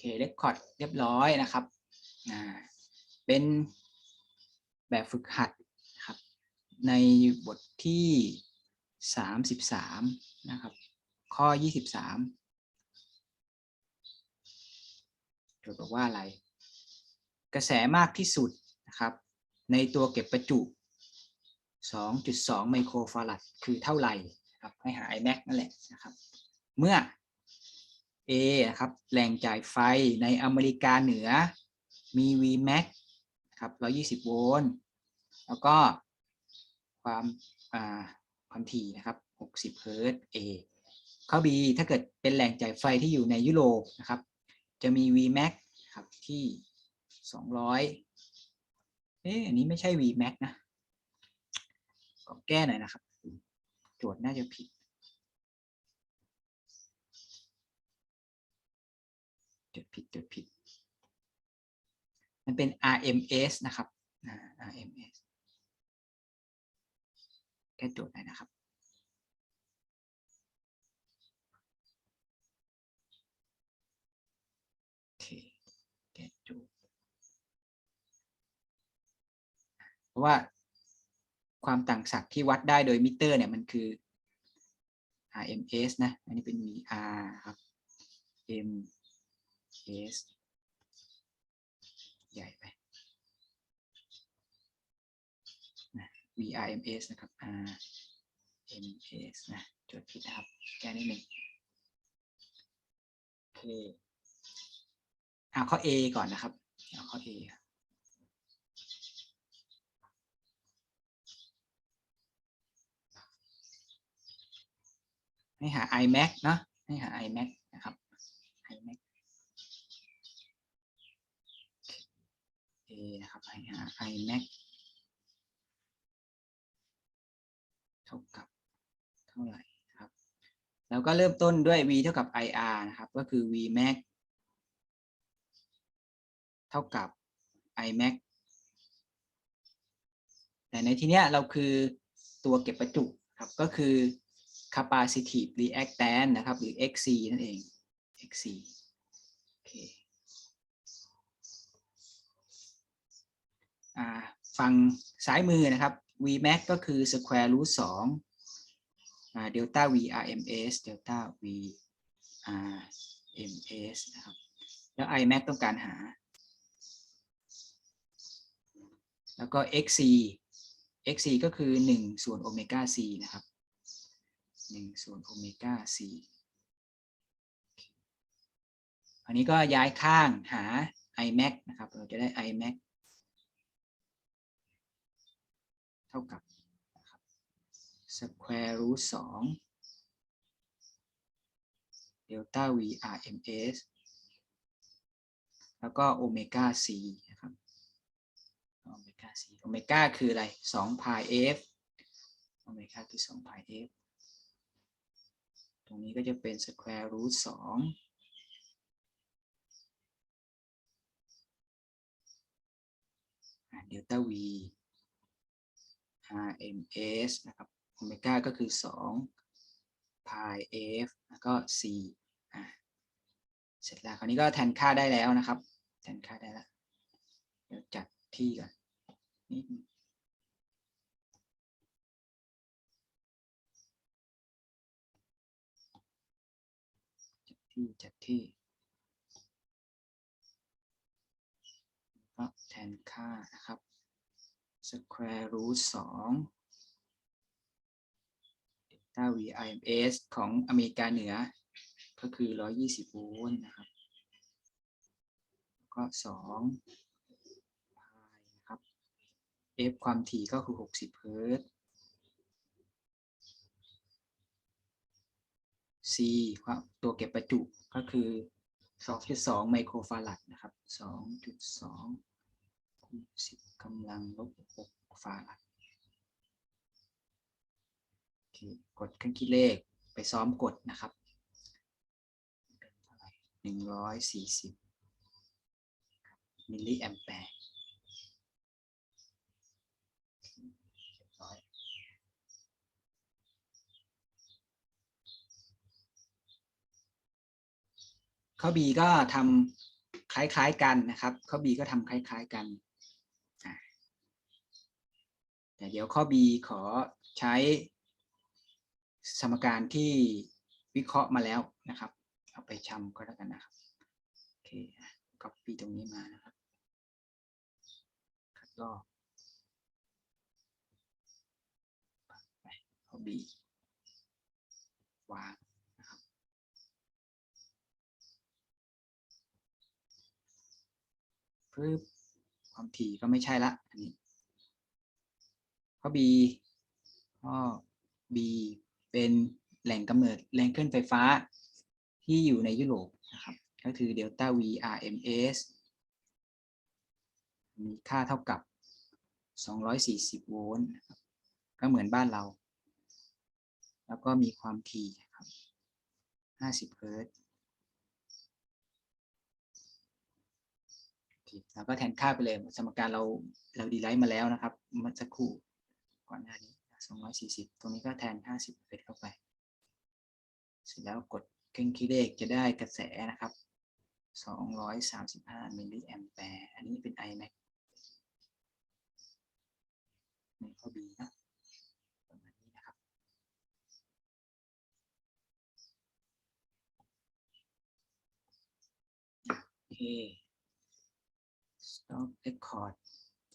เคเรคคอร์ดเรียบร้อยนะครับเป็นแบบฝึกหัดนะครับ ในบทที่สามสิบสามนะครับ ข้อยี่สิบสามโจทย์บอกว่าอะไร กระแสมากที่สุดนะครับ ในตัวเก็บประจุ 2.2 ไมโครฟารัดคือเท่าไหร่ครับให้หา imax นั่นแหละนะครับ เมื่อ A นะครับแหล่งจ่ายไฟในอเมริกาเหนือ มี Vmax ครับ120 โวลต์ แล้วก็ความความถี่นะครับ 60 เฮิรตซ์ A ข้อ B ถ้าเกิดเป็นแหล่งจ่ายไฟที่อยู่ในยุโรปนะครับ จะมี Vmax ครับที่ 200 เอ๊ะอันนี้ไม่ใช่ Vmax นะขอแก้หน่อยนะครับ โจทย์น่าจะผิด จดผิดจดผิด มันเป็น RMS นะครับ RMS แก้โจทย์หน่อยนะครับโอเคแก้โจทย์เพราะว่าความต่างศักย์ที่วัดได้โดยมิเตอร์เนี่ยมันคือ RMS นะ อันนี้เป็น VR ครับ M S ใหญ่ไปนะ VRMS นะครับ RMS นะจดผิดนะครับ แก้นิดหนึ่งโอเคเอาข้อ A ก่อนนะครับ เอาข้อ A ให้หา iMac เนอะให้หา iMac นะครับ iMac A นะครับให้หา iMac เท่ากับเท่าไหร่นะครับ แล้วก็เริ่มต้นด้วย v เท่ากับ ir นะครับ ก็คือ vmax เท่ากับ imax แต่ในที่เนี้ยเราคือตัวเก็บประจุครับก็คือ capacitive reactance นะครับ หรือ xc นั่นเอง xc โอเค อ่า ฝั่งซ้ายมือนะครับ Vmax ก็คือ square root 2อ่า delta VRMS delta VRMS นะครับ แล้ว Imax ต้องการหา แล้วก็ XC XC ก็คือ 1 ส่วนโอเมก้า C นะครับ 1 ส่วนโอเมก้า C อันนี้ก็ย้ายข้างหา Imax นะครับ เราจะได้ Imax เท่ากับนะครับ square root 2 delta VRMS แล้วก็โอเมก้า C นะครับโอเมก้า C โอเมก้าคืออะไร2 pi f โอเมก้าคือ2 pi f ตรงนี้ก็จะเป็น square root 2 delta V RMS นะครับโอเมก้าก็คือ 2 pi f แล้วก็ c อะเสร็จแล้วคราวนี้ก็แทนค่าได้แล้วนะครับ แทนค่าได้แล้ว เดี๋ยวจัดที่ก่อนนิดนึงจัดที่จัดที่ก็แทนค่านะครับ square root 2 delta VIMS ของอเมริกาเหนือ ก็คือ 120 โวลต์นะครับ ก็2 pi นะครับ f ความถี่ก็คือ 60 เฮิรตซ์ c ควาตัวเก็บประจุก็คือ 2.2 ไมโครฟารัดนะครับ 2.2 คูณ10กำลังลบ6ฟารัดโอเคกดเครื่องคิดเลขไปซ้อมกดนะครับเป็นเท่าไหร่140มิลลิแอมแปร์เรียบร้อยข้อ B ก็ทำคล้ายๆกันนะครับ ข้อ B ก็ทำคล้าย ๆกัน เดี๋ยวข้อ B ขอใช้สมการที่วิเคราะห์มาแล้วนะครับ เอาไปชำก็แล้วกันนะครับ โอเค copy ตรงนี้มานะครับคัดลอกไปข้อ B วางนะครับปึ๊บความถี่ก็ไม่ใช่ละอันนี้ ข้อ B ข้อ B เป็นแหล่งกำเนิดแรงเคลื่อนไฟฟ้าที่อยู่ในยุโรปนะครับ ก็คือเดลต้า V RMS มีค่าเท่ากับ 240 โวลต์ก็เหมือนบ้านเรา แล้วก็มีความถี่ครับ50 เฮิรตซ์โอเคเราก็แทนค่าไปเลย สมการเราเราดีไลท์มาแล้วนะครับเมื่อสักครู่ ก่อนหน้านี้ 240 ตรงนี้ก็แทน 50เฮิรตซ์เข้าไป เสร็จแล้วกดเครื่องคิดเลขจะได้กระแสนะครับ 235 มิลลิแอมแปร์ อันนี้เป็น iMac ในข้อ B นะประมาณนี้นะครับ โอเค stop record